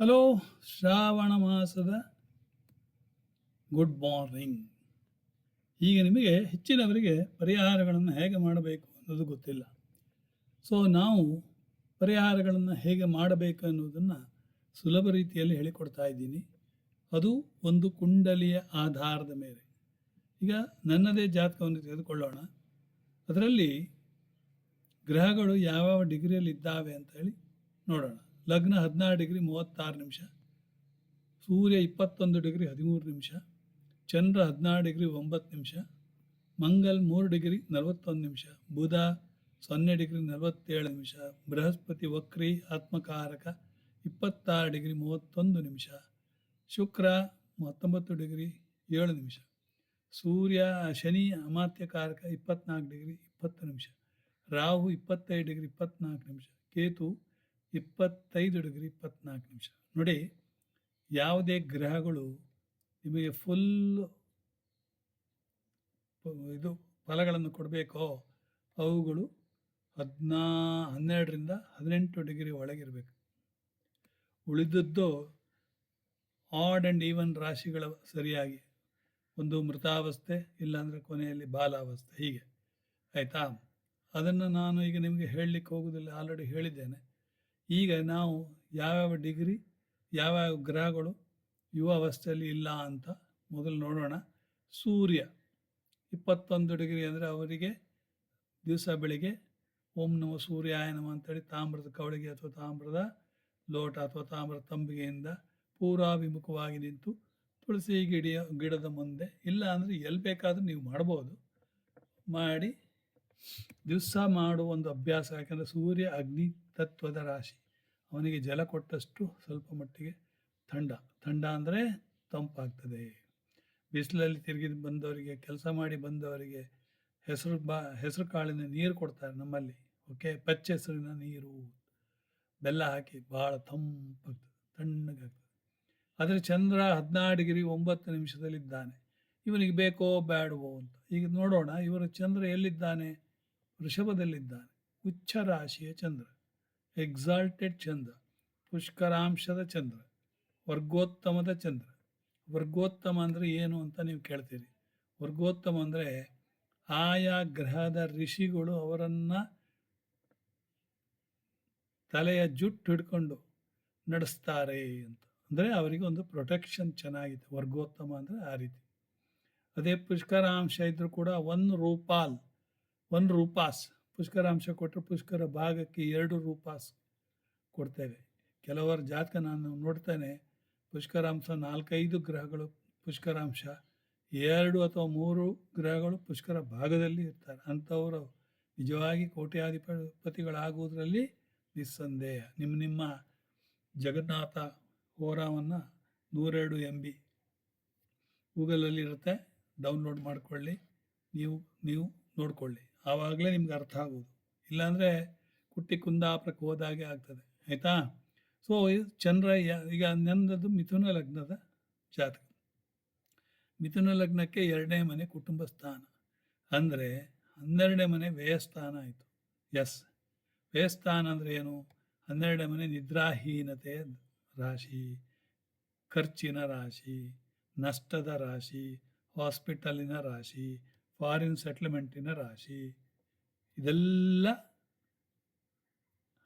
Hello, Shravana ಮಾಸದ good morning ಈಗ ನಿಮಗೆ ಹೆಚ್ಚಿನವರಿಗೆ ಪರಿಹಾರಗಳನ್ನು ಹೇಗೆ ಮಾಡಬೇಕು ಅನ್ನೋದು ಗೊತ್ತಿಲ್ಲ. ಸೊ ನಾವು ಪರಿಹಾರಗಳನ್ನು ಹೇಗೆ ಮಾಡಬೇಕು ಅನ್ನೋದನ್ನು ಸುಲಭ ರೀತಿಯಲ್ಲಿ ಹೇಳಿಕೊಡ್ತಾ ಇದ್ದೀನಿ. ಅದು ಒಂದು ಕುಂಡಲಿಯ ಆಧಾರದ ಮೇಲೆ. ಈಗ ನನ್ನದೇ ಜಾತಕವನ್ನು ತೆಗೆದುಕೊಳ್ಳೋಣ. ಅದರಲ್ಲಿ ಗ್ರಹಗಳು ಯಾವ್ಯಾವ ಡಿಗ್ರಿಯಲ್ಲಿ ಇದ್ದಾವೆ ಅಂತ ಹೇಳಿ ನೋಡೋಣ. ಲಗ್ನ ಹದಿನಾರು ಡಿಗ್ರಿ ಮೂವತ್ತಾರು ನಿಮಿಷ, ಸೂರ್ಯ ಇಪ್ಪತ್ತೊಂದು ಡಿಗ್ರಿ ಹದಿಮೂರು ನಿಮಿಷ, ಚಂದ್ರ ಹದಿನಾರು ಡಿಗ್ರಿ ಒಂಬತ್ತು ನಿಮಿಷ, ಮಂಗಲ್ ಮೂರು ಡಿಗ್ರಿ ನಲವತ್ತೊಂದು ನಿಮಿಷ, ಬುಧ ಸೊನ್ನೆ ಡಿಗ್ರಿ ನಲವತ್ತೇಳು ನಿಮಿಷ, ಬೃಹಸ್ಪತಿ ವಕ್ರಿ ಆತ್ಮಕಾರಕ ಇಪ್ಪತ್ತಾರು ಡಿಗ್ರಿ ಮೂವತ್ತೊಂದು ನಿಮಿಷ, ಶುಕ್ರ ಹತ್ತೊಂಬತ್ತು ಡಿಗ್ರಿ ಏಳು ನಿಮಿಷ, ಸೂರ್ಯ ಶನಿ ಅಮಾತ್ಯಕಾರಕ ಇಪ್ಪತ್ನಾಲ್ಕು ಡಿಗ್ರಿ ಇಪ್ಪತ್ತು ನಿಮಿಷ, ರಾಹು ಇಪ್ಪತ್ತೈದು ಡಿಗ್ರಿ ಇಪ್ಪತ್ನಾಲ್ಕು ನಿಮಿಷ, ಕೇತು ಇಪ್ಪತ್ತೈದು ಡಿಗ್ರಿ ಇಪ್ಪತ್ನಾಲ್ಕು ನಿಮಿಷ. ನೋಡಿ, ಯಾವುದೇ ಗ್ರಹಗಳು ನಿಮಗೆ ಫುಲ್ ಇದು ಫಲಗಳನ್ನು ಕೊಡಬೇಕೋ, ಅವುಗಳು ಹದಿನಾ, ಹನ್ನೆರಡರಿಂದ ಹದಿನೆಂಟು ಡಿಗ್ರಿ ಒಳಗಿರಬೇಕು. ಉಳಿದದ್ದು ಆಡ್ ಆ್ಯಂಡ್ ಈವನ್ ರಾಶಿಗಳ ಸರಿಯಾಗಿ. ಒಂದು ಮೃತಾವಸ್ಥೆ, ಇಲ್ಲಾಂದರೆ ಕೊನೆಯಲ್ಲಿ ಬಾಲಾವಸ್ಥೆ. ಹೀಗೆ. ಆಯಿತಾ? ಅದನ್ನು ನಾನು ಈಗ ನಿಮಗೆ ಹೇಳಲಿಕ್ಕೆ ಹೋಗೋದಿಲ್ಲ ಆಲ್ರೆಡಿ ಹೇಳಿದ್ದೇನೆ. ಈಗ ನಾವು ಯಾವ್ಯಾವ ಡಿಗ್ರಿ, ಯಾವ್ಯಾವ ಗ್ರಹಗಳು ಯುವ ಅವಸ್ಥೆಯಲ್ಲಿ ಇಲ್ಲ ಅಂತ ಮೊದಲು ನೋಡೋಣ. ಸೂರ್ಯ ಇಪ್ಪತ್ತೊಂದು ಡಿಗ್ರಿ ಅಂದರೆ ಅವರಿಗೆ ದಿವಸ ಬೆಳಿಗ್ಗೆ ಓಂ ನಮ ಸೂರ್ಯಾಯ ನಮ ಅಂತೇಳಿ ತಾಮ್ರದ ಕವಳಿಗೆ ಅಥವಾ ತಾಮ್ರದ ಲೋಟ ಅಥವಾ ತಾಮ್ರದ ತಂಬಿಗೆಯಿಂದ ಪೂರಾಭಿಮುಖವಾಗಿ ನಿಂತು ತುಳಸಿ ಗಿಡಿಯ ಗಿಡದ ಮುಂದೆ ಇಲ್ಲ ಅಂದರೆ ಎಲ್ಲಿ ಬೇಕಾದರೂ ನೀವು ಮಾಡ್ಬೋದು. ಮಾಡಿ ದಿವಸ ಮಾಡುವ ಒಂದು ಅಭ್ಯಾಸ ಯಾಕಂದರೆ ಸೂರ್ಯ ಅಗ್ನಿ ತತ್ವದ ರಾಶಿ. ಅವನಿಗೆ ಜಲ ಕೊಟ್ಟಷ್ಟು ಸ್ವಲ್ಪ ಮಟ್ಟಿಗೆ ಥಂಡ ಥಂಡ ಅಂದರೆ ತಂಪಾಗ್ತದೆ. ಬಿಸಿಲಲ್ಲಿ ತಿರುಗಿ ಬಂದವರಿಗೆ, ಕೆಲಸ ಮಾಡಿ ಬಂದವರಿಗೆ ಹೆಸರು ಬಾ, ಹೆಸರು ಕಾಳಿನ ನೀರು ಕೊಡ್ತಾರೆ ನಮ್ಮಲ್ಲಿ. ಓಕೆ? ಪಚ್ಚೆ ಹೆಸರಿನ ನೀರು. ಬೆಲ್ಲ ಹಾಕಿ ಭಾಳ ತಂಪಾಗ್ತದೆ, ತಣ್ಣಗಾಗ್ತದೆ. ಆದರೆ ಚಂದ್ರ ಹದಿನಾರು ಡಿಗ್ರಿ ಒಂಬತ್ತು ನಿಮಿಷದಲ್ಲಿದ್ದಾನೆ. ಇವನಿಗೆ ಬೇಕೋ ಬೇಡವೋ ಅಂತ. ಈಗ ನೋಡೋಣ, ಇವರ ಚಂದ್ರ ಎಲ್ಲಿದ್ದಾನೆ? ವೃಷಭದಲ್ಲಿದ್ದಾನೆ. ಉಚ್ಚ ರಾಶಿಯ ಚಂದ್ರ. ಎಕ್ಸಾಲ್ಟೆಡ್ ಚಂದ್ರ ಪುಷ್ಕರಾಂಶದ ಚಂದ್ರ ವರ್ಗೋತ್ತಮದ ಚಂದ್ರ ವರ್ಗೋತ್ತಮ ಅಂದರೆ ಏನು ಅಂತ ನೀವು ಕೇಳ್ತೀರಿ? ವರ್ಗೋತ್ತಮ ಅಂದರೆ ಆಯಾ ಗ್ರಹದ ಋಷಿಗಳು ಅವರನ್ನು ತಲೆಯ ಜುಟ್ಟು ಹಿಡ್ಕೊಂಡು ನಡೆಸ್ತಾರೆ ಅಂತ. ಅಂದರೆ ಅವರಿಗೆ ಒಂದು ಪ್ರೊಟೆಕ್ಷನ್ ಚೆನ್ನಾಗಿದೆ. ವರ್ಗೋತ್ತಮ ಅಂದರೆ ಆ ರೀತಿ. ಅದೇ ಪುಷ್ಕರಾಂಶ ಇದ್ದರೂ ಕೂಡ ಒನ್ ರೂಪಾಲ್ ಒನ್ ರೂಪಾಸ್ ಪುಷ್ಕರಾಂಶ ಕೊಟ್ಟರೆ ಪುಷ್ಕರ ಭಾಗಕ್ಕೆ ಎರಡು ರೂಪಾಸ್ ಕೊಡ್ತೇವೆ. ಕೆಲವರ ಜಾತಕ ನಾನು ನೋಡ್ತೇನೆ ಪುಷ್ಕರಾಂಶ ನಾಲ್ಕೈದು ಗ್ರಹಗಳು ಪುಷ್ಕರಾಂಶ ಎರಡು ಅಥವಾ ಮೂರು ಗ್ರಹಗಳು ಪುಷ್ಕರ ಭಾಗದಲ್ಲಿ ಇರ್ತಾರೆ. ಅಂಥವರು ನಿಜವಾಗಿ ಕೋಟ್ಯಾಧಿಪತಿಗಳಾಗುವುದರಲ್ಲಿ ನಿಸ್ಸಂದೇಹ. ನಿಮ್ಮ ನಿಮ್ಮ ಜಗನ್ನಾಥ ಹೋರಾವನ್ನು ನೂರೆರಡು ಎಂ ಬಿ ಗೂಗಲಲ್ಲಿ ಇರುತ್ತೆ, ಡೌನ್ಲೋಡ್ ಮಾಡಿಕೊಳ್ಳಿ, ನೀವು ನೀವು ನೋಡಿಕೊಳ್ಳಿ. ಆವಾಗಲೇ ನಿಮ್ಗೆ ಅರ್ಥ ಆಗೋದು. ಇಲ್ಲಾಂದರೆ ಕುಟ್ಟಿ ಕುಂದಾಪುರಕ್ಕೆ ಹೋದಾಗೆ ಆಗ್ತದೆ. ಆಯಿತಾ? ಸೊ ಚಂದ್ರ ಈಗ ನಂದದ್ದು ಮಿಥುನ ಲಗ್ನದ ಜಾತಕ. ಮಿಥುನ ಲಗ್ನಕ್ಕೆ ಎರಡನೇ ಮನೆ ಕುಟುಂಬ ಸ್ಥಾನ. ಅಂದರೆ ಹನ್ನೆರಡನೇ ಮನೆ ವ್ಯಯಸ್ಥಾನ ಆಯಿತು. ಎಸ್ ವ್ಯಯಸ್ಥಾನ ಅಂದರೆ ಏನು? ಹನ್ನೆರಡನೇ ಮನೆ ನಿದ್ರಾಹೀನತೆ ರಾಶಿ, ಖರ್ಚಿನ ರಾಶಿ, ನಷ್ಟದ ರಾಶಿ ಹಾಸ್ಪಿಟಲಿನ ರಾಶಿ ಫಾರಿನ್ ಸೆಟ್ಲ್ಮೆಂಟಿನ ರಾಶಿ. ಇದೆಲ್ಲ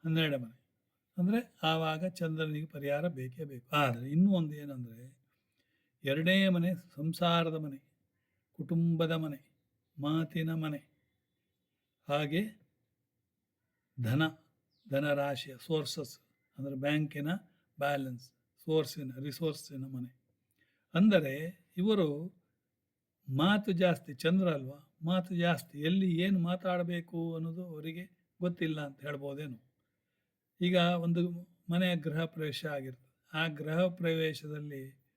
ಹನ್ನೆರಡು ಮನೆ. ಅಂದರೆ ಆವಾಗ ಚಂದ್ರನಿಗೆ ಪರಿಹಾರ ಬೇಕೇ ಬೇಕು. ಆದರೆ ಇನ್ನೂ ಒಂದು ಏನಂದರೆ, ಎರಡನೇ ಮನೆ ಸಂಸಾರದ ಮನೆ, ಕುಟುಂಬದ ಮನೆ, ಮಾತಿನ ಮನೆ, ಹಾಗೆ ಧನ ಧನರಾಶಿಯ ಸೋರ್ಸಸ್ ಅಂದರೆ ಬ್ಯಾಂಕಿನ ಬ್ಯಾಲೆನ್ಸ್ ಸೋರ್ಸಿನ ರಿಸೋರ್ಸಿನ ಮನೆ. ಅಂದರೆ ಇವರು ಮಾತು ಜಾಸ್ತಿ ಚಂದ್ರ ಅಲ್ವಾ? ಮಾತು ಜಾಸ್ತಿ. ಎಲ್ಲಿ ಏನು ಮಾತಾಡಬೇಕು ಅನ್ನೋದು ಅವರಿಗೆ ಗೊತ್ತಿಲ್ಲ ಅಂತ ಹೇಳ್ಬೋದೇನು. ಈಗ ಒಂದು ಮನೆಯ ಗೃಹ ಪ್ರವೇಶ ಆಗಿರ್ತದೆ. ಆ ಗೃಹ ಪ್ರವೇಶದಲ್ಲಿ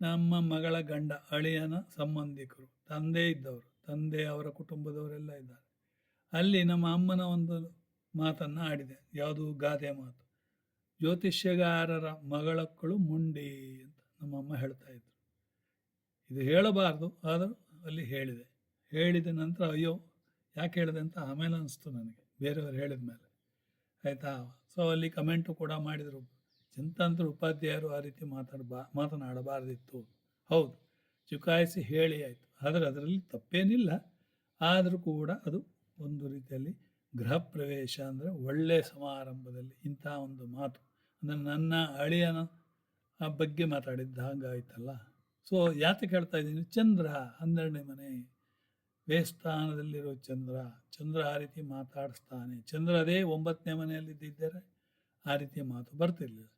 ನಮ್ಮ ಮಗಳ ಗಂಡ, ಅಳಿಯನ ಸಂಬಂಧಿಕರು, ತಂದೆ ಇದ್ದವರು, ತಂದೆ ಅವರ ಕುಟುಂಬದವರೆಲ್ಲ ಇದ್ದಾರೆ. ಅಲ್ಲಿ ನಮ್ಮ ಅಮ್ಮನ ಒಂದು ಮಾತನ್ನು ಆಡಿದೆ. ಯಾವುದು ಗಾದೆ ಮಾತು. ಜ್ಯೋತಿಷ್ಯಗಾರರ ಮಗಳಕ್ಕಳು ಮುಂಡಿ ಅಂತ ನಮ್ಮಮ್ಮ ಹೇಳ್ತಾ ಇದ್ರು. ಇದು ಹೇಳಬಾರ್ದು, ಆದರೂ ಅಲ್ಲಿ ಹೇಳಿದೆ. ಹೇಳಿದ ನಂತರ ಅಯ್ಯೋ, ಯಾಕೆ ಹೇಳಿದೆ ಅಂತ ಆಮೇಲೆ ಅನಿಸ್ತು ನನಗೆ, ಬೇರೆಯವರು ಹೇಳಿದ ಮೇಲೆ. ಆಯಿತಾ? ಸೊ ಅಲ್ಲಿ ಕಮೆಂಟು ಕೂಡ ಮಾಡಿದರು. ಚಿಂತಾಂತರ ಉಪಾಧ್ಯಾಯರು ಆ ರೀತಿ ಮಾತಾಡಬಾ, ಮಾತನಾಡಬಾರ್ದಿತ್ತು. ಹೌದು, ಚುಕಾಯಿಸಿ ಹೇಳಿ ಆಯಿತು. ಆದರೆ ಅದರಲ್ಲಿ ತಪ್ಪೇನಿಲ್ಲ. ಆದರೂ ಕೂಡ ಅದು ಒಂದು ರೀತಿಯಲ್ಲಿ ಗೃಹ ಪ್ರವೇಶ ಅಂದರೆ ಒಳ್ಳೆಯ ಸಮಾರಂಭದಲ್ಲಿ ಇಂಥ ಒಂದು ಮಾತು. ಅಂದರೆ ನನ್ನ ಅಳಿಯನ ಆ ಬಗ್ಗೆ ಮಾತಾಡಿದ್ದ ಹಾಗಾಯ್ತಲ್ಲ. ಸೊ ಯಾತಕ್ಕೆ ಹೇಳ್ತಾ ಇದ್ದೀನಿ? ಚಂದ್ರ ಹನ್ನೆರಡನೇ ಮನೆ. ವೇಸ್ಥಾನದಲ್ಲಿರೋ ಚಂದ್ರ. ಚಂದ್ರ ಆ ರೀತಿ ಮಾತಾಡಿಸ್ತಾನೆ. ಚಂದ್ರ ಅದೇ ಒಂಬತ್ತನೇ ಮನೆಯಲ್ಲಿದ್ದಿದ್ದರೆ ಆ ರೀತಿಯ ಮಾತು ಬರ್ತಿರ್ಲಿಲ್ಲ.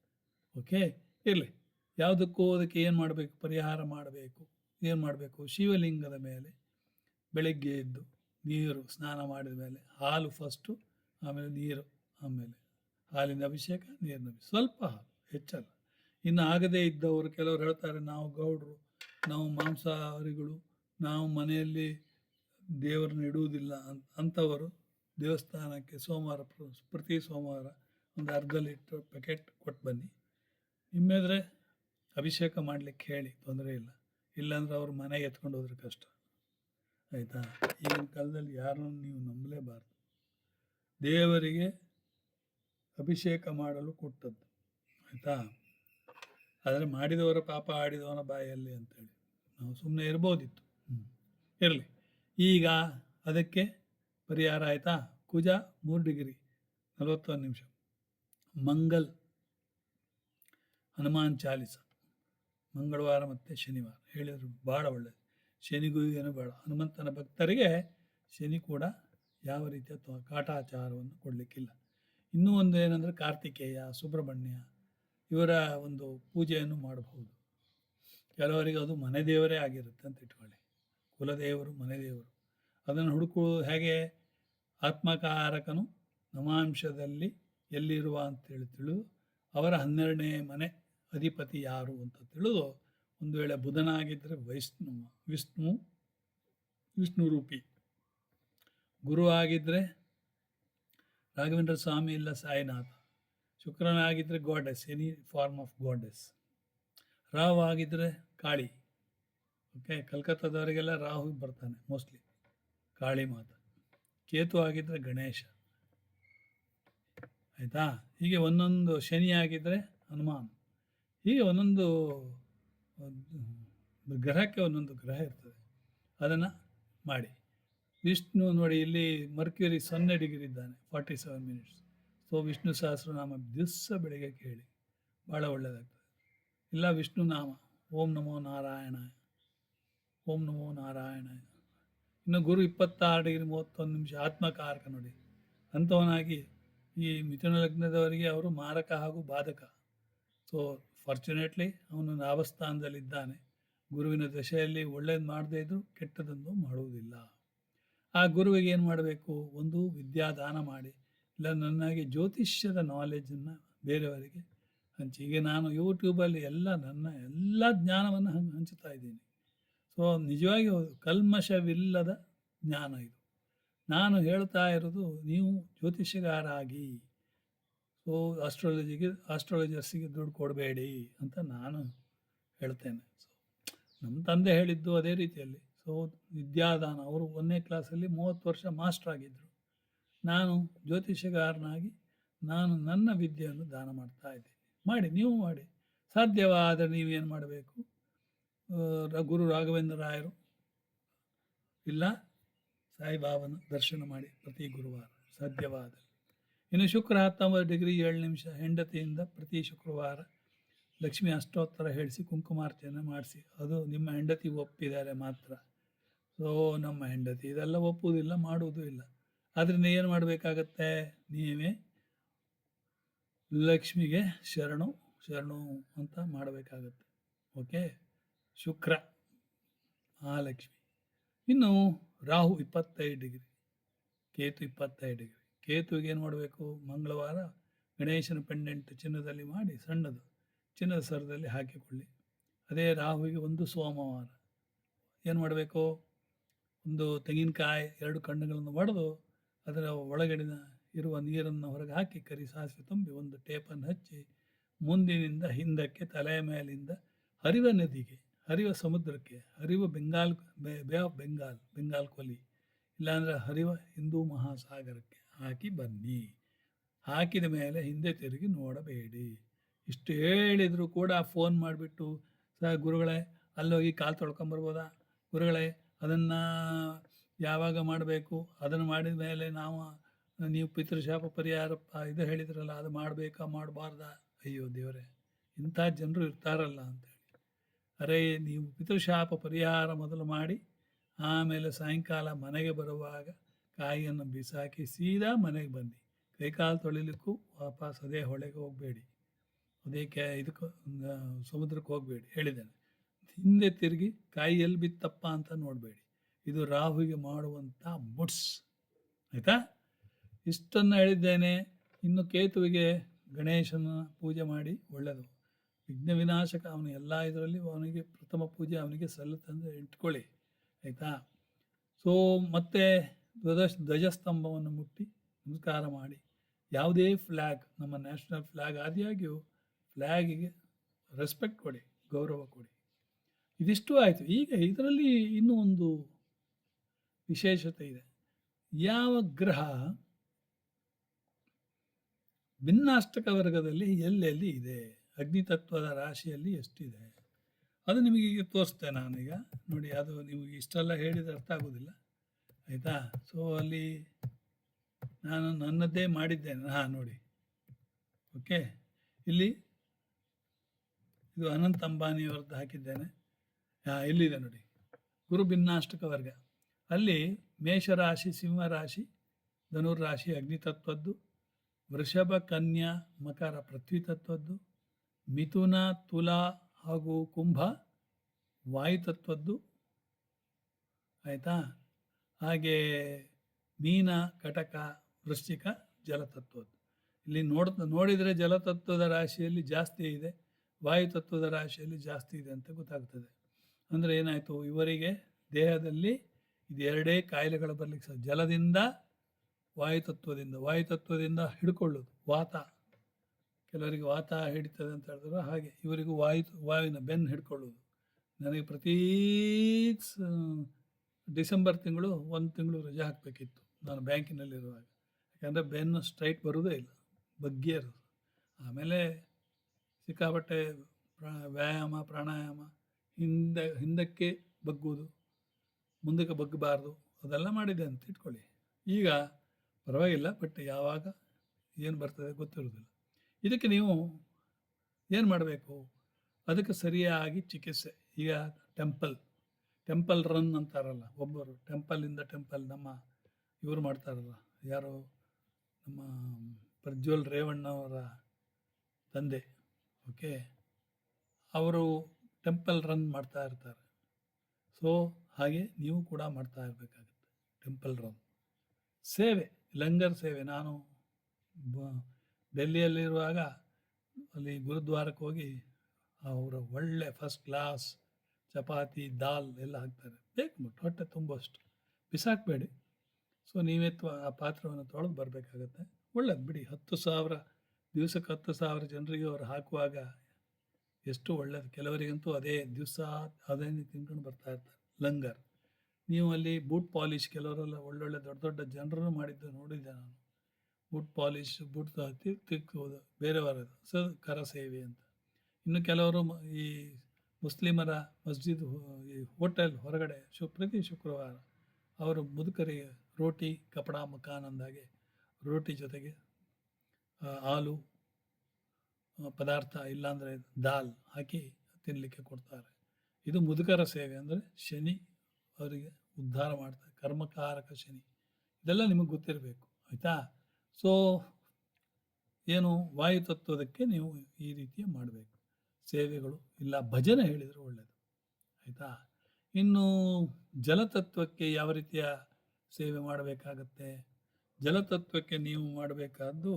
ಓಕೆ ಇರಲಿ. ಯಾವುದಕ್ಕೂ ಅದಕ್ಕೆ ಏನು ಮಾಡಬೇಕು? ಪರಿಹಾರ ಮಾಡಬೇಕು. ಏನು ಮಾಡಬೇಕು? ಶಿವಲಿಂಗದ ಮೇಲೆ ಬೆಳಗ್ಗೆ ಎದ್ದು ನೀರು ಸ್ನಾನ ಮಾಡಿದ ಮೇಲೆ ಹಾಲು ಫಸ್ಟು ಆಮೇಲೆ ನೀರು, ಆಮೇಲೆ ಹಾಲಿನ ಅಭಿಷೇಕ, ನೀರಿನ ಸ್ವಲ್ಪ ಹಾಲು, ಹೆಚ್ಚಲ್ಲ. ಇನ್ನು ಆಗದೇ ಇದ್ದವರು ಕೆಲವರು ಹೇಳ್ತಾರೆ, ನಾವು ಗೌಡರು, ನಾವು ಮಾಂಸಾಹಾರಿಗಳು, ನಾವು ಮನೆಯಲ್ಲಿ ದೇವರನ್ನ ಇಡುವುದಿಲ್ಲ ಅಂತ, ಅಂಥವರು ದೇವಸ್ಥಾನಕ್ಕೆ ಸೋಮವಾರ ಪ್ರ- ಪ್ರತಿ ಸೋಮವಾರ ಒಂದು ಅರ್ಧ ಲೀಟ್ರ್ ಪ್ಯಾಕೆಟ್ ಕೊಟ್ಟು ಬನ್ನಿ. ನಿಮ್ಮೆದ್ರೆ ಅಭಿಷೇಕ ಮಾಡಲಿಕ್ಕೆ ಹೇಳಿ, ತೊಂದರೆ ಇಲ್ಲ. ಇಲ್ಲಾಂದ್ರೆ ಅವ್ರ ಮನೆಗೆ ಎತ್ಕೊಂಡು ಹೋದ್ರೆ ಕಷ್ಟ. ಆಯಿತಾ? ಈಗಿನ ಕಾಲದಲ್ಲಿ ಯಾರನ್ನು ನೀವು ನಂಬಲೇಬಾರ್ದು. ದೇವರಿಗೆ ಅಭಿಷೇಕ ಮಾಡಲು ಕೊಟ್ಟದ್ದು. ಆಯಿತಾ? ಆದರೆ ಮಾಡಿದವರ ಪಾಪ ಆಡಿದವನ ಬಾಯಲ್ಲಿ ಅಂತೇಳಿ. ನಾವು ಸುಮ್ಮನೆ ಇರ್ಬೋದಿತ್ತು. ಇರಲಿ. ಈಗ ಅದಕ್ಕೆ ಪರಿಹಾರ ಆಯಿತಾ? ಕುಜ ಮೂರು ಡಿಗ್ರಿ, ನಲವತ್ತೊಂದು ನಿಮಿಷ. ಮಂಗಲ್, ಹನುಮಾನ್ ಚಾಲಿಸ. ಮಂಗಳವಾರ ಮತ್ತು ಶನಿವಾರ. ಹೇಳಿದ್ರು ಭಾಳ ಒಳ್ಳೆಯದು ಶನಿಗೂ ಏನು ಬೇಡ. ಹನುಮಂತನ ಭಕ್ತರಿಗೆ ಶನಿ ಕೂಡ ಯಾವ ರೀತಿಯ ಕಾಟಾಚಾರವನ್ನು ಕೊಡಲಿಕ್ಕಿಲ್ಲ. ಇನ್ನೂ ಒಂದು ಏನಂದರೆ ಕಾರ್ತಿಕೇಯ, ಸುಬ್ರಹ್ಮಣ್ಯ ಇವರ ಒಂದು ಪೂಜೆಯನ್ನು ಮಾಡಬಹುದು. ಕೆಲವರಿಗೆ ಅದು ಮನೆ ದೇವರೇ ಆಗಿರುತ್ತೆ ಅಂತ ಇಟ್ಕೊಳ್ಳಿ. ಕುಲದೇವರು, ಮನೆ ದೇವರು. ಅದನ್ನು ಹುಡುಕುವುದು ಹೇಗೆ? ಆತ್ಮಕಾರಕನು ನಮಾಂಶದಲ್ಲಿ ಎಲ್ಲಿರುವ ಅಂತೇಳಿ ತಿಳಿದು, ಅವರ ಹನ್ನೆರಡನೇ ಮನೆ ಅಧಿಪತಿ ಯಾರು ಅಂತ ತಿಳಿದು, ಒಂದು ವೇಳೆ ಬುಧನಾಗಿದ್ದರೆ ವೈಷ್ಣು ವಿಷ್ಣು ವಿಷ್ಣು ರೂಪಿ ಗುರು ಆಗಿದ್ದರೆ ರಾಘವೇಂದ್ರ ಸ್ವಾಮಿ ಇಲ್ಲ Sainatha. ಶುಕ್ರನಾಗಿದ್ದರೆ goddess any form of goddess Rahu ಆಗಿದ್ದರೆ ಕಾಳಿ. ಓಕೆ ಕಲ್ಕತ್ತಾದವರಿಗೆಲ್ಲ ರಾಹು ಬರ್ತಾನೆ ಮೋಸ್ಟ್ಲಿ ಕಾಳಿ ಮಾತ ಕೇತು ಆಗಿದ್ದರೆ ಗಣೇಶ. ಆಯಿತಾ? ಹೀಗೆ ಒಂದೊಂದು ಶನಿ ಆಗಿದ್ದರೆ ಹನುಮಾನ್. ಹೀಗೆ ಒಂದೊಂದು, ಒಂದು ಗ್ರಹಕ್ಕೆ ಒಂದೊಂದು ಗ್ರಹ ಇರ್ತದೆ. ಅದನ್ನು ಮಾಡಿ. ವಿಷ್ಣು ನೋಡಿ, ಇಲ್ಲಿ ಮರ್ಕ್ಯೂರಿ ಸೊನ್ನೆ ಡಿಗ್ರಿ ಇದ್ದಾನೆ forty seven minutes so Vishnu Sahasranama ದಿವಸ ಬೆಳಿಗ್ಗೆ ಕೇಳಿ, ಭಾಳ ಒಳ್ಳೆಯದಾಗ್ತದೆ ಇಲ್ಲ ವಿಷ್ಣು ನಾಮ ಓಂ ನಮೋ ನಾರಾಯಣ, ಓಂ ನಮೋ ನಾರಾಯಣ. ಇನ್ನು ಗುರು ಇಪ್ಪತ್ತಾರು ಡಿಗ್ರಿ ಮೂವತ್ತೊಂದು ನಿಮಿಷ ಆತ್ಮಕಾರಕ ನೋಡಿ. ಅಂಥವನಾಗಿ ಈ ಮಿಥುನ ಲಗ್ನದವರಿಗೆ ಅವರು ಮಾರಕ ಹಾಗೂ ಬಾಧಕ. ಸೊ ಫಾರ್ಚುನೇಟ್ಲಿ ಅವನು ಲಾಭಸ್ಥಾನದಲ್ಲಿದ್ದಾನೆ. ಗುರುವಿನ ದಶೆಯಲ್ಲಿ ಒಳ್ಳೇದು ಮಾಡದೇ ಇದ್ದರೂ ಕೆಟ್ಟದನ್ನು ಮಾಡುವುದಿಲ್ಲ. ಆ ಗುರುವಿಗೆ ಏನು ಮಾಡಬೇಕು? ಒಂದು ವಿದ್ಯಾದಾನ ಮಾಡಿ. ಇಲ್ಲ, ನನಗೆ ಜ್ಯೋತಿಷ್ಯದ ನಾಲೆಜನ್ನು ಬೇರೆಯವರಿಗೆ ಹಂಚಿ. ಈಗ ನಾನು ಯೂಟ್ಯೂಬಲ್ಲಿ ಎಲ್ಲ ನನ್ನ ಎಲ್ಲ ಜ್ಞಾನವನ್ನು ಹಂಚುತ್ತಾ ಇದ್ದೀನಿ. ಸೊ ನಿಜವಾಗಿ ಕಲ್ಮಶವಿಲ್ಲದ ಜ್ಞಾನ ಇದು. ನಾನು ಹೇಳ್ತಾ ಇರೋದು, ನೀವು ಜ್ಯೋತಿಷ್ಯಗಾರಾಗಿ ಸೊ ಆಸ್ಟ್ರಾಲಜಿಗೆ ಆಸ್ಟ್ರಾಲಜರ್ಸಿಗೆ ದುಡ್ಡು ಕೊಡಬೇಡಿ ಅಂತ ನಾನು ಹೇಳ್ತೇನೆ. ಸೊ ನಮ್ಮ ತಂದೆ ಹೇಳಿದ್ದು ಅದೇ ರೀತಿಯಲ್ಲಿ. ಸೊ ವಿದ್ಯಾದಾನ, ಅವರು ಒಂದನೇ ಕ್ಲಾಸಲ್ಲಿ ಮೂವತ್ತು ವರ್ಷ ಮಾಸ್ಟ್ರ್ ಆಗಿದ್ದರು ನಾನು ಜ್ಯೋತಿಷಗಾರನಾಗಿ ನಾನು ನನ್ನ ವಿದ್ಯೆಯನ್ನು ದಾನ ಮಾಡ್ತಾ ಇದ್ದೀನಿ. ಮಾಡಿ, ನೀವು ಮಾಡಿ. ಸಾಧ್ಯವಾದರೆ ನೀವೇನು ಮಾಡಬೇಕು? ಗುರು ರಾಘವೇಂದ್ರ ರಾಯರು. ಇಲ್ಲ, ಸಾಯಿಬಾಬನ ದರ್ಶನ ಮಾಡಿ ಪ್ರತಿ ಗುರುವಾರ. ಸಾಧ್ಯವಾದರೆ ಇನ್ನು ಶುಕ್ರ ಹತ್ತೊಂಬತ್ತು ಡಿಗ್ರಿ ಏಳು ನಿಮಿಷ ಹೆಂಡತಿಯಿಂದ ಪ್ರತಿ ಶುಕ್ರವಾರ ಲಕ್ಷ್ಮಿ ಅಷ್ಟೋತ್ತರ ಹೇಳಿಸಿ ಕುಂಕುಮಾರ್ಚನೆ ಮಾಡಿಸಿ. ಅದು ನಿಮ್ಮ ಹೆಂಡತಿ ಒಪ್ಪಿದ್ದಾರೆ ಮಾತ್ರ. ಸೊ, ನಮ್ಮ ಹೆಂಡತಿ ಇದೆಲ್ಲ ಒಪ್ಪುವುದಿಲ್ಲ, ಮಾಡುವುದೂ ಇಲ್ಲ. ಆದ್ದರಿಂದ ಏನು ಮಾಡಬೇಕಾಗತ್ತೆ? ನೀವೇ ಲಕ್ಷ್ಮಿಗೆ ಶರಣು ಶರಣು ಅಂತ ಮಾಡಬೇಕಾಗತ್ತೆ. ಓಕೆ? ಶುಕ್ರ ಮಹಾಲಕ್ಷ್ಮಿ ಇನ್ನು ರಾಹು ಇಪ್ಪತ್ತೈದು ಡಿಗ್ರಿ, ಕೇತು ಇಪ್ಪತ್ತೈದು ಡಿಗ್ರಿ. ಕೇತುವಿಗೆ ಏನು ಮಾಡಬೇಕು? ಮಂಗಳವಾರ ಗಣೇಶನ ಪೆಂಡೆಂಟ್ ಚಿನ್ನದಲ್ಲಿ ಮಾಡಿ ಸಣ್ಣದು ಚಿನ್ನದ ಸರದಲ್ಲಿ ಹಾಕಿಕೊಳ್ಳಿ. ಅದೇ ರಾಹುವಿಗೆ ಒಂದು ಸೋಮವಾರ. ಏನು ಮಾಡಬೇಕು? ಒಂದು ತೆಂಗಿನಕಾಯಿ ಎರಡು ಕಣ್ಣುಗಳನ್ನು ಒಡೆದು ಅದರ ಒಳಗಡಿನ ಇರುವ ನೀರನ್ನು ಹೊರಗೆ ಹಾಕಿ ಕರಿ, ಸಾಸಿವೆ ತುಂಬಿ ಒಂದು ಟೇಪನ್ನು ಹಚ್ಚಿ ಮುಂದಿನಿಂದ ಹಿಂದಕ್ಕೆ ತಲೆಯ ಮೇಲಿಂದ ಹರಿವ ನದಿಗೆ, ಹರಿವ ಸಮುದ್ರಕ್ಕೆ, ಹರಿವ ಬೆಂಗಾಲ್, ಬೇ ಆಫ್ ಬೆಂಗಾಲ್ ಬೆಂಗಾಲ್ ಕೊಲಿ ಇಲ್ಲಾಂದರೆ ಹರಿವ ಹಿಂದೂ ಮಹಾಸಾಗರಕ್ಕೆ ಹಾಕಿ ಬನ್ನಿ. ಹಾಕಿದ ಮೇಲೆ ಹಿಂದೆ ತಿರುಗಿ ನೋಡಬೇಡಿ. ಇಷ್ಟು ಹೇಳಿದರೂ ಕೂಡ ಫೋನ್ ಮಾಡಿಬಿಟ್ಟು ಸಹ ಗುರುಗಳೇ, ಅಲ್ಲೋಗಿ ಕಾಲು ತೊಳ್ಕೊಂಬರ್ಬೋದಾ? ಗುರುಗಳೇ, ಅದನ್ನು ಯಾವಾಗ ಮಾಡಬೇಕು? ಅದನ್ನು ಮಾಡಿದ ಮೇಲೆ ನಾವು, ನೀವು ಪಿತೃಶಾಪ ಪರಿಹಾರ ಇದು ಹೇಳಿದ್ರಲ್ಲ, ಅದು ಮಾಡಬೇಕಾ, ಮಾಡಬಾರ್ದಾ? ಅಯ್ಯೋ ದೇವರೇ, ಇಂಥ ಜನರು ಇರ್ತಾರಲ್ಲ ಅಂತೇಳಿ ಅರೇ, ನೀವು ಪಿತೃಶಾಪ ಪರಿಹಾರ ಮೊದಲು ಮಾಡಿ, ಆಮೇಲೆ ಸಾಯಂಕಾಲ ಮನೆಗೆ ಬರುವಾಗ ಕಾಯಿಯನ್ನು ಬಿಸಾಕಿ ಸೀದಾ ಮನೆಗೆ ಬನ್ನಿ. ಕೈಕಾಲು ತೊಳಿಲಿಕ್ಕೂ ವಾಪಸ್ ಅದೇ ಹೊಳೆಗೆ ಹೋಗಬೇಡಿ. ಅದೇ ಕ್ಯಾ ಇದಕ್ಕೆ ಸಮುದ್ರಕ್ಕೆ ಹೋಗಬೇಡಿ, ಹೇಳಿದ್ದೇನೆ. ಹಿಂದೆ ತಿರುಗಿ ಕಾಯಿ ಎಲ್ಲಿ ಬಿತ್ತಪ್ಪ ಅಂತ ನೋಡಬೇಡಿ. ಇದು ರಾಹುವಿಗೆ ಮಾಡುವಂಥ ಮುಟ್ಸ್ ಆಯಿತಾ? ಇಷ್ಟನ್ನು ಹೇಳಿದ್ದೇನೆ. ಇನ್ನು ಕೇತುವಿಗೆ ಗಣೇಶನ ಪೂಜೆ ಮಾಡಿ ಒಳ್ಳೆಯದು ವಿಘ್ನ ವಿನಾಶಕ ಅವನು ಎಲ್ಲ ಇದರಲ್ಲಿ ಅವನಿಗೆ ಪ್ರಥಮ ಪೂಜೆ ಅವನಿಗೆ ಸಲ್ಲುತ್ತಂದು ಇಟ್ಕೊಳ್ಳಿ. ಆಯಿತಾ? ಸೊ ಮತ್ತೆ ಧ್ವಜ ಧ್ವಜಸ್ತಂಭವನ್ನು ಮುಟ್ಟಿ ನಮಸ್ಕಾರ ಮಾಡಿ. ಯಾವುದೇ ಫ್ಲ್ಯಾಗ್ ನಮ್ಮ ನ್ಯಾಷನಲ್ ಫ್ಲ್ಯಾಗ್ ಆದಿಯಾಗಿಯೂ ಫ್ಲ್ಯಾಗಿಗೆ ರೆಸ್ಪೆಕ್ಟ್ ಕೊಡಿ, ಗೌರವ ಕೊಡಿ. ಇದಿಷ್ಟು ಆಯಿತು. ಈಗ ಇದರಲ್ಲಿ ಇನ್ನೂ ಒಂದು ವಿಶೇಷತೆ ಇದೆ. ಯಾವ ಗ್ರಹ ಭಿನ್ನಾಷ್ಟಕ ವರ್ಗದಲ್ಲಿ ಎಲ್ಲೆಲ್ಲಿ ಇದೆ? ಅಗ್ನಿತತ್ವದ ರಾಶಿಯಲ್ಲಿ ಎಷ್ಟಿದೆ? ಅದು ನಿಮಗೆ ಈಗ ತೋರಿಸ್ತೇನೆ ನಾನೀಗ. ನೋಡಿ, ಅದು ನಿಮಗೆ ಇಷ್ಟೆಲ್ಲ ಹೇಳಿದರೆ ಅರ್ಥ ಆಗೋದಿಲ್ಲ ಆಯಿತಾ? ಸೊ ಅಲ್ಲಿ ನಾನು ನನ್ನದೇ ಮಾಡಿದ್ದೇನೆ. ಹಾಂ, ನೋಡಿ. ಓಕೆ ಇಲ್ಲಿ ಇದು ಅನಂತ ಅಂಬಾನಿಯವ್ರದ್ದು ಹಾಕಿದ್ದೇನೆ. ಹಾಂ, ಇಲ್ಲಿದೆ ನೋಡಿ. ಗುರು ಭಿನ್ನಾಷ್ಟಕ ವರ್ಗ ಅಲ್ಲಿ ಮೇಷರಾಶಿ, ಸಿಂಹರಾಶಿ, ಧನುರ್ರಾಶಿ, ಅಗ್ನಿತತ್ವದ್ದು, ವೃಷಭ, ಕನ್ಯಾ, ಮಕರ ಪೃಥ್ವಿ ತತ್ವದ್ದು ಮಿಥುನ, ತುಲಾ ಹಾಗೂ ಕುಂಭ ವಾಯುತತ್ವದ್ದು. ಆಯಿತಾ? ಹಾಗೆ ಮೀನ, ಕಟಕ, ವೃಶ್ಚಿಕ, ಜಲತತ್ವದ್ದು. ಇಲ್ಲಿ ನೋಡ್, ನೋಡಿದರೆ ಜಲತತ್ವದ ರಾಶಿಯಲ್ಲಿ ಜಾಸ್ತಿ ಇದೆ, ವಾಯುತತ್ವದ ರಾಶಿಯಲ್ಲಿ ಜಾಸ್ತಿ ಇದೆ ಅಂತ ಗೊತ್ತಾಗ್ತದೆ. ಅಂದರೆ ಏನಾಯಿತು? ಇವರಿಗೆ ದೇಹದಲ್ಲಿ ಇದೆರಡೇ ಕಾಯಿಲೆಗಳು ಬರಲಿಕ್ಕೆ ಸಹ ಜಲದಿಂದ, ವಾಯುತತ್ವದಿಂದ ವಾಯುತತ್ವದಿಂದ ಹಿಡ್ಕೊಳ್ಳೋದು, ವಾತ. ಕೆಲವರಿಗೆ ವಾತ ಹಿಡಿತದೆ ಅಂತ ಹೇಳಿದ್ರು, ಹಾಗೆ ಇವರಿಗೂ ವಾಯು, ವಾಯುವಿನ ಬೆನ್ನು ಹಿಡ್ಕೊಳ್ಳೋದು. ನನಗೆ ಪ್ರತಿ ಡಿಸೆಂಬರ್ ತಿಂಗಳು ಒಂದು ತಿಂಗಳು ರಜೆ ಹಾಕಬೇಕಿತ್ತು ನಾನು ಬ್ಯಾಂಕಿನಲ್ಲಿರುವಾಗ. ಯಾಕಂದರೆ ಬೆನ್ನು ಸ್ಟ್ರೈಟ್ ಬರೋದೇ ಇಲ್ಲ ಬಗ್ಗೆ ಇರೋದು ಆಮೇಲೆ ಸಿಕ್ಕಾಪಟ್ಟೆ ಪ್ರಾ, ವ್ಯಾಯಾಮ, ಪ್ರಾಣಾಯಾಮ, ಹಿಂದೆ, ಹಿಂದಕ್ಕೆ ಬಗ್ಗುವುದು. ಮುಂದಕ್ಕೆ ಬಗ್ಗಬಾರ್ದು. ಅದೆಲ್ಲ ಮಾಡಿದೆ ಅಂತ ಇಟ್ಕೊಳ್ಳಿ. ಈಗ ಪರವಾಗಿಲ್ಲ ಬಟ್ ಯಾವಾಗ ಏನು ಬರ್ತದೆ ಗೊತ್ತಿರೋದಿಲ್ಲ ಇದಕ್ಕೆ ನೀವು ಏನು ಮಾಡಬೇಕು? ಅದಕ್ಕೆ ಸರಿಯಾಗಿ ಚಿಕಿತ್ಸೆ. ಈಗ ಟೆಂಪಲ್ ಟೆಂಪಲ್ ರನ್ ಅಂತಾರಲ್ಲ, ಒಬ್ಬರು ಟೆಂಪಲಿಂದ ಟೆಂಪಲ್ ನಮ್ಮ ಇವರು ಮಾಡ್ತಾರಲ್ಲ, ಯಾರು ನಮ್ಮ ಪ್ರಜ್ವಲ್ ರೇವಣ್ಣವರ ತಂದೆ ಓಕೆ ಅವರು ಟೆಂಪಲ್ ರನ್ ಮಾಡ್ತಾ ಇರ್ತಾರೆ. ಸೊ ಹಾಗೆ ನೀವು ಕೂಡ ಮಾಡ್ತಾ ಇರಬೇಕಾಗುತ್ತೆ. ಟೆಂಪಲ್ ರನ್ ಸೇವೆ, ಲಂಗರ್ ಸೇವೆ. ನಾನು ಡೆಲ್ಲಿಯಲ್ಲಿರುವಾಗ ಅಲ್ಲಿ ಗುರುದ್ವಾರಕ್ಕೆ ಹೋಗಿ ಅವರ ಒಳ್ಳೆ ಫಸ್ಟ್ ಕ್ಲಾಸ್ ಚಪಾತಿ, ದಾಲ್ ಎಲ್ಲ ಹಾಕ್ತಾರೆ. ಬೇಕು ಬಿಟ್ಟು ಹೊಟ್ಟೆ ತುಂಬಷ್ಟು ಬಿಸಾಕಬೇಡಿ. ಸೊ ನೀವೇ ಆ ಪಾತ್ರವನ್ನು ತೊಳೆದು ಬರಬೇಕಾಗತ್ತೆ. ಒಳ್ಳೇದು ಬಿಡಿ. ಹತ್ತು ಸಾವಿರ, ದಿವಸಕ್ಕೆ ಹತ್ತು ಸಾವಿರ ಜನರಿಗೆ ಅವರು ಹಾಕುವಾಗ ಎಷ್ಟು ಒಳ್ಳೇದು. ಕೆಲವರಿಗಂತೂ ಅದೇ ದಿವಸ, ಅದೇ ತಿನ್ಕೊಂಡು ಬರ್ತಾ ಇರ್ತಾರೆ. ಲಂಗರ್. ನೀವು ಅಲ್ಲಿ ಬೂಟ್ ಪಾಲಿಶ್ ಕೆಲವರೆಲ್ಲ ಒಳ್ಳೊಳ್ಳೆ ದೊಡ್ಡ ದೊಡ್ಡ ಜನರನ್ನು ಮಾಡಿದ್ದು ನೋಡಿದ್ದೆ ನಾನು. ಬೂಟ್ ಪಾಲಿಶ್, ಬೂಟ್ ತಿಕ್ ತಿಕ್ಕುವುದು ಬೇರೆಯವರದು ಸ ಕರ ಸೇವೆ ಅಂತ. ಇನ್ನು ಕೆಲವರು ಈ ಮುಸ್ಲಿಮರ ಮಸ್ಜಿದ್ ಈ ಹೋಟೆಲ್ ಹೊರಗಡೆ ಶು, ಪ್ರತಿ ಶುಕ್ರವಾರ ಅವರು ಮುದುಕರಿಗೆ ರೋಟಿ, ಕಪಡ, ಮಕಾನ್ ಅಂದಾಗೆ ರೋಟಿ ಜೊತೆಗೆ ಹಾಲು ಪದಾರ್ಥ ಇಲ್ಲಾಂದರೆ ದಾಲ್ ಹಾಕಿ ತಿನ್ನಲಿಕ್ಕೆ ಕೊಡ್ತಾರೆ. ಇದು ಮುದುಕರ ಸೇವೆ ಅಂದರೆ ಶನಿ ಅವರಿಗೆ ಉದ್ಧಾರ ಮಾಡ್ತಾರೆ ಕರ್ಮಕಾರಕ ಶನಿ. ಇದೆಲ್ಲ ನಿಮಗೆ ಗೊತ್ತಿರಬೇಕು, ಆಯಿತಾ? ಸೊ ಏನು ವಾಯುತತ್ವದಕ್ಕೆ ನೀವು ಈ ರೀತಿಯ ಮಾಡಬೇಕು. ಸೇವೆಗಳು ಇಲ್ಲ, ಭಜನೆ ಹೇಳಿದರೆ ಒಳ್ಳೆಯದು ಆಯಿತಾ? ಇನ್ನು ಜಲತತ್ವಕ್ಕೆ ಯಾವ ರೀತಿಯ ಸೇವೆ ಮಾಡಬೇಕಾಗತ್ತೆ? ಜಲತತ್ವಕ್ಕೆ ನೀವು ಮಾಡಬೇಕಾದ್ದು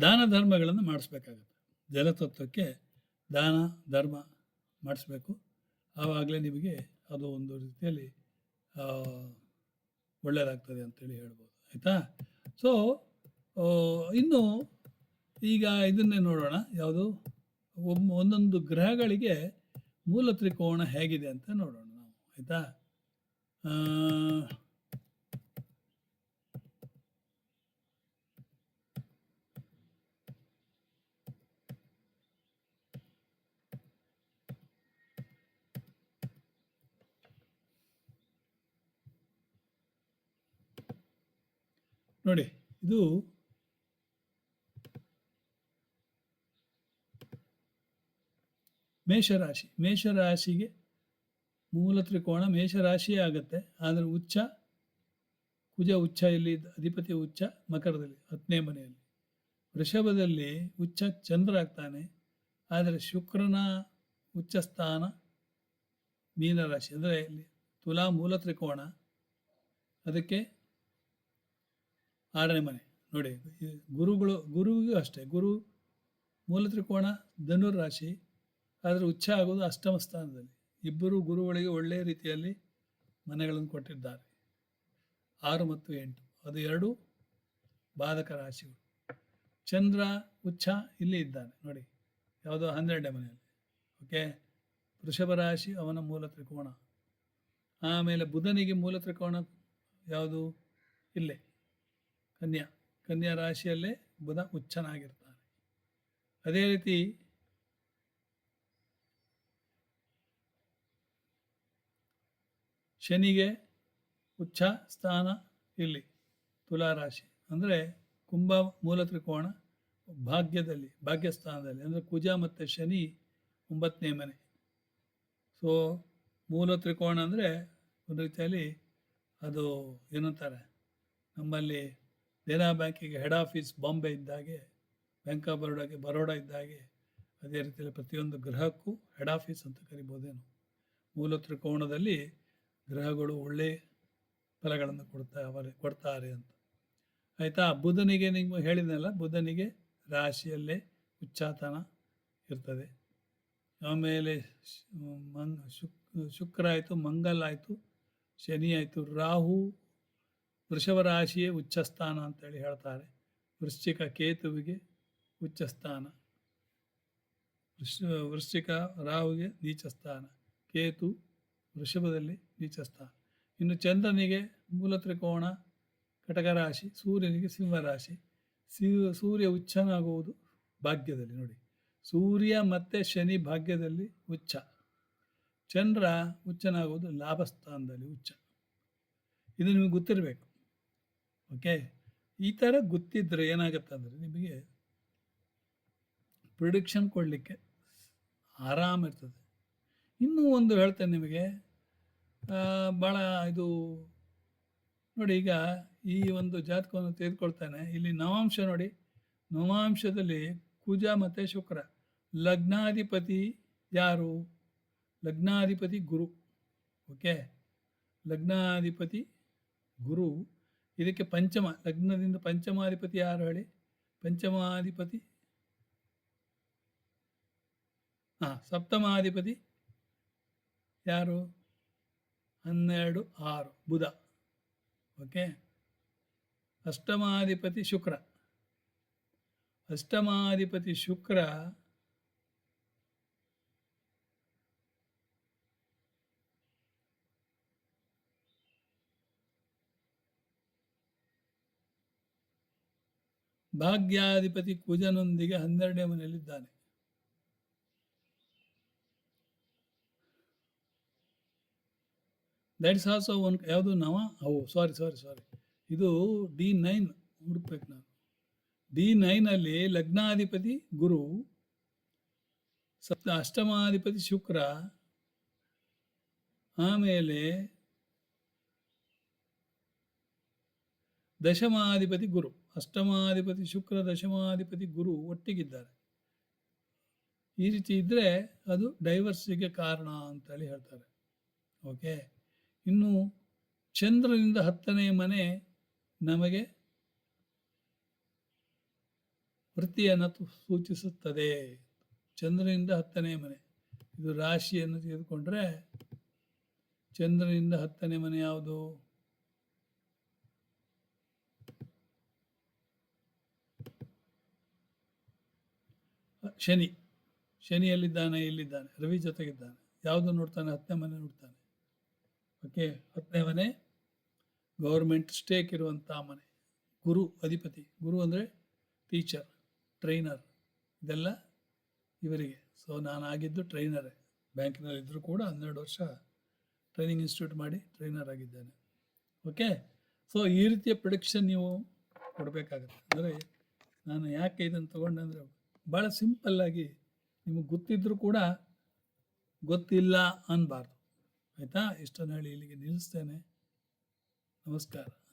ದಾನ ಧರ್ಮಗಳನ್ನು ಮಾಡಿಸ್ಬೇಕಾಗತ್ತೆ. ಜಲತತ್ವಕ್ಕೆ ದಾನ, ಧರ್ಮ ಮಾಡಿಸ್ಬೇಕು. ಆವಾಗಲೇ ನಿಮಗೆ ಅದು ಒಂದು ರೀತಿಯಲ್ಲಿ ಒಳ್ಳೆಯದಾಗ್ತದೆ ಅಂತೇಳಿ ಹೇಳ್ಬೋದು. ಆಯಿತಾ? ಸೊ ಇನ್ನು ಈಗ ಇದನ್ನೇ ನೋಡೋಣ. ಯಾವುದು? ಒಂದೊಂದು ಗ್ರಹಗಳಿಗೆ ಮೂಲ ತ್ರಿಕೋಣ ಹೇಗಿದೆ ಅಂತ ನೋಡೋಣ ನಾವು. ಆಯಿತಾ? ನೋಡಿ, ಇದು ಮೇಷರಾಶಿ. ಮೇಷರಾಶಿಗೆ ಮೂಲ ತ್ರಿಕೋಣ ಮೇಷರಾಶಿಯೇ ಆಗುತ್ತೆ. ಆದರೆ ಉಚ್ಚ, ಕುಜ ಉಚ್ಚ ಇಲ್ಲಿ ಅಧಿಪತಿ ಉಚ್ಚ ಮಕರದಲ್ಲಿ, ಹತ್ತನೇ ಮನೆಯಲ್ಲಿ. ವೃಷಭದಲ್ಲಿ ಉಚ್ಚ ಚಂದ್ರ ಆಗ್ತಾನೆ. ಆದರೆ ಶುಕ್ರನ ಉಚ್ಚ ಸ್ಥಾನ ಮೀನರಾಶಿ. ಅಂದರೆ ಇಲ್ಲಿ ತುಲಾ ಮೂಲ ತ್ರಿಕೋಣ ಅದಕ್ಕೆ ಆರನೇ ಮನೆ. ನೋಡಿ ಗುರುಗಳು, ಗುರುವಿಗೂ ಅಷ್ಟೇ. ಗುರು ಮೂಲ ತ್ರಿಕೋಣ ಧನುರ್ ರಾಶಿ, ಆದರೆ ಉಚ್ಚ ಆಗೋದು ಅಷ್ಟಮ ಸ್ಥಾನದಲ್ಲಿ. ಇಬ್ಬರು ಗುರುಗಳಿಗೆ ಒಳ್ಳೆಯ ರೀತಿಯಲ್ಲಿ ಮನೆಗಳನ್ನು ಕೊಟ್ಟಿದ್ದಾರೆ. ಆರು ಮತ್ತು ಎಂಟು. ಅದು ಎರಡು ಬಾಧಕ ರಾಶಿಗಳು. ಚಂದ್ರ ಉಚ್ಚ ಇಲ್ಲಿ ಇದ್ದಾನೆ ನೋಡಿ, ಯಾವುದೋ ಹನ್ನೆರಡನೇ ಮನೆಯಲ್ಲಿ. ಓಕೆ? ವೃಷಭ ರಾಶಿ, ಅವನ ಮೂಲ ತ್ರಿಕೋಣ ಆಮೇಲೆ ಬುಧನಿಗೆ ಮೂಲ ತ್ರಿಕೋಣ ಯಾವುದು? ಇಲ್ಲೇ. ಕನ್ಯಾ ಕನ್ಯಾ ರಾಶಿಯಲ್ಲೇ ಬುಧ ಉಚ್ಚನಾಗಿರ್ತಾನೆ ಅದೇ ರೀತಿ ಶನಿಗೆ ಉಚ್ಚ ಸ್ಥಾನ ಇಲ್ಲಿ ತುಲಾ ರಾಶಿ. ಅಂದರೆ ಕುಂಭ ಮೂಲ ತ್ರಿಕೋಣ ಭಾಗ್ಯದಲ್ಲಿ, ಭಾಗ್ಯಸ್ಥಾನದಲ್ಲಿ. ಅಂದರೆ ಕುಜ ಮತ್ತು ಶನಿ ಒಂಬತ್ತನೇ ಮನೆ. ಸೊ ಮೂಲ ತ್ರಿಕೋಣ ಅಂದರೆ ಒಂದು ರೀತಿಯಲ್ಲಿ ಅದು ಏನಂತಾರೆ? ನಮ್ಮಲ್ಲಿ ದೇನಾ ಬ್ಯಾಂಕಿಗೆ ಹೆಡ್ ಆಫೀಸ್ ಬಾಂಬೆ ಇದ್ದಾಗೆ ಬ್ಯಾಂಕ್ ಆಫ್ ಬರೋಡಾಗೆ ಬರೋಡಾ ಇದ್ದಾಗೆ ಅದೇ ರೀತಿಯಲ್ಲಿ ಪ್ರತಿಯೊಂದು ಗ್ರಹಕ್ಕೂ ಹೆಡ್ ಆಫೀಸ್ ಅಂತ ಕರಿಬೋದೇನು. ಮೂಲ ತ್ರಿಕೋಣದಲ್ಲಿ ಗ್ರಹಗಳು ಒಳ್ಳೆ ಫಲಗಳನ್ನು ಕೊಡ್ತಾವರೆ ಕೊಡ್ತಾರೆ ಅಂತ. ಆಯಿತಾ? ಬುಧನಿಗೆ ನೀವು ಹೇಳಿದ್ನಲ್ಲ, ಬುಧನಿಗೆ ರಾಶಿಯಲ್ಲೇ ಉಚ್ಚಾತನ ಇರ್ತದೆ. ಆಮೇಲೆ ಮಂಗ್, ಶುಕ್, ಶುಕ್ರ ಆಯಿತು, ಮಂಗಲ್ ಆಯಿತು, ಶನಿ ಆಯಿತು, ರಾಹು ವೃಷಭ ರಾಶಿಯೇ ಉಚ್ಚಸ್ಥಾನ ಅಂತೇಳಿ ಹೇಳ್ತಾರೆ. ವೃಶ್ಚಿಕ ಕೇತುವಿಗೆ ಉಚ್ಚಸ್ಥಾನ. ವೃಷ ವೃಶ್ಚಿಕ ರಾಹುಗೆ ನೀಚಸ್ಥಾನ. ಕೇತು ವೃಷಭದಲ್ಲಿ ನೀಚಸ್ಥಾನ. ಇನ್ನು ಚಂದ್ರನಿಗೆ ಮೂಲ ತ್ರಿಕೋಣ ಕಟಕ ರಾಶಿ ಸೂರ್ಯನಿಗೆ ಸಿಂಹರಾಶಿ. ಸಿ ಸೂರ್ಯ ಉಚ್ಚನಾಗುವುದು ಭಾಗ್ಯದಲ್ಲಿ ನೋಡಿ. ಸೂರ್ಯ ಮತ್ತು ಶನಿ ಭಾಗ್ಯದಲ್ಲಿ ಉಚ್ಚ. ಚಂದ್ರ ಉಚ್ಚನಾಗುವುದು ಲಾಭಸ್ಥಾನದಲ್ಲಿ ಉಚ್ಚ. ಇದು ನಿಮಗೆ ಗೊತ್ತಿರಬೇಕು. ಓಕೆ? ಈ ಥರ ಗೊತ್ತಿದ್ರೆ ಏನಾಗುತ್ತೆ ಅಂದರೆ ನಿಮಗೆ ಪ್ರಿಡಿಕ್ಷನ್ ಕೊಡಲಿಕ್ಕೆ ಆರಾಮ ಇರ್ತದೆ. ಇನ್ನೂ ಒಂದು ಹೇಳ್ತೇನೆ ನಿಮಗೆ ಭಾಳ ಇದು, ನೋಡಿ ಈಗ ಈ ಒಂದು ಜಾತಕವನ್ನು ತೆಗೆದುಕೊಳ್ತಾನೆ. ಇಲ್ಲಿ ನವಾಂಶ ನೋಡಿ, ನವಾಂಶದಲ್ಲಿ ಕುಜ ಮತ್ತು ಶುಕ್ರ. ಲಗ್ನಾಧಿಪತಿ ಯಾರು? ಲಗ್ನಾಧಿಪತಿ ಗುರು. ಓಕೆ? ಲಗ್ನಾಧಿಪತಿ ಗುರು. ಇದಕ್ಕೆ ಪಂಚಮ, ಲಗ್ನದಿಂದ ಪಂಚಮಾಧಿಪತಿ ಯಾರು ಹೇಳಿ? ಪಂಚಮಾಧಿಪತಿ? ಹಾಂ, ಸಪ್ತಮಾಧಿಪತಿ ಯಾರು? ಹನ್ನೆರಡು, ಆರು, ಬುಧ. ಓಕೆ? ಅಷ್ಟಮಾಧಿಪತಿ ಶುಕ್ರ. ಅಷ್ಟಮಾಧಿಪತಿ ಶುಕ್ರ ಭಾಗ್ಯಾಧಿಪತಿ ಕುಜನೊಂದಿಗೆ ಹನ್ನೆರಡನೇ ಮನೆಯಲ್ಲಿದ್ದಾನೆ. ದಟ್ಸ್ ಆಲ್ಸೋ ಒನ್ ಯಾವುದು ನವ? ಹೌ ಸಾರಿ ಸಾರಿ ಸಾರಿ ಇದು ಡಿ ನೈನ್ ಹುಡುಕ್ಬೇಕು ನಾನು. ಡಿ ನೈನಲ್ಲಿ ಲಗ್ನಾಧಿಪತಿ ಗುರು, ಸಪ್ತ ಅಷ್ಟಮಾಧಿಪತಿ ಶುಕ್ರ, ಆಮೇಲೆ ದಶಮಾಧಿಪತಿ ಗುರು. ಅಷ್ಟಮಾಧಿಪತಿ ಶುಕ್ರ ದಶಮಾಧಿಪತಿ ಗುರು ಒಟ್ಟಿಗಿದ್ದಾರೆ. ಈ ರೀತಿ ಇದ್ದರೆ ಅದು ಡೈವರ್ಸಿಗೆ ಕಾರಣ ಅಂತೇಳಿ ಹೇಳ್ತಾರೆ. ಓಕೆ? ಇನ್ನು ಚಂದ್ರನಿಂದ ಹತ್ತನೇ ಮನೆ ನಮಗೆ ವೃತ್ತಿಯನ್ನು ಸೂಚಿಸುತ್ತದೆ. ಚಂದ್ರನಿಂದ ಹತ್ತನೇ ಮನೆ. ಇದು ರಾಶಿಯನ್ನು ತೆಗೆದುಕೊಂಡ್ರೆ ಚಂದ್ರನಿಂದ ಹತ್ತನೇ ಮನೆ ಯಾವುದು? ಶನಿ ಶನಿ ಎಲ್ಲಿದ್ದಾನೆ ಎಲ್ಲಿದ್ದಾನೆ ರವಿ ಜೊತೆಗಿದ್ದಾನೆ. ಯಾವುದು ನೋಡ್ತಾನೆ? ಹತ್ತನೇ ಮನೆ ನೋಡ್ತಾನೆ. ಓಕೆ, ಹತ್ತನೇ ಮನೆ, ಗೌರ್ಮೆಂಟ್ ಸ್ಟೇಕ್ ಇರುವಂಥ ಮನೆ. ಗುರು, ಅಧಿಪತಿ. ಗುರು ಅಂದರೆ ಟೀಚರ್ ಟ್ರೈನರ್ ಇದೆಲ್ಲ ಇವರಿಗೆ. ಸೊ ನಾನು ಆಗಿದ್ದು ಟ್ರೈನರೇ ಬ್ಯಾಂಕಿನಲ್ಲಿ ಇದ್ದರೂ ಕೂಡ ಹನ್ನೆರಡು ವರ್ಷ ಟ್ರೈನಿಂಗ್ ಇನ್ಸ್ಟಿಟ್ಯೂಟ್ ಮಾಡಿ ಟ್ರೈನರ್ ಆಗಿದ್ದೇನೆ. ಓಕೆ? ಸೊ ಈ ರೀತಿಯ ಪ್ರೊಡಿಕ್ಷನ್ ನೀವು ಕೊಡಬೇಕಾಗತ್ತೆ. ಅಂದರೆ ನಾನು ಯಾಕೆ ಇದನ್ನು ತೊಗೊಂಡೆ ಅಂದರೆ ಭಾಳ ಸಿಂಪಲ್ಲಾಗಿ ನಿಮಗೆ ಗೊತ್ತಿದ್ದರೂ ಕೂಡ ಗೊತ್ತಿಲ್ಲ ಅನ್ನಬಾರ್ದು ಆಯಿತಾ? ಇಷ್ಟನ್ನು ಹೇಳಿ ಇಲ್ಲಿಗೆ ನಿಲ್ಲಿಸ್ತೇನೆ. ನಮಸ್ಕಾರ.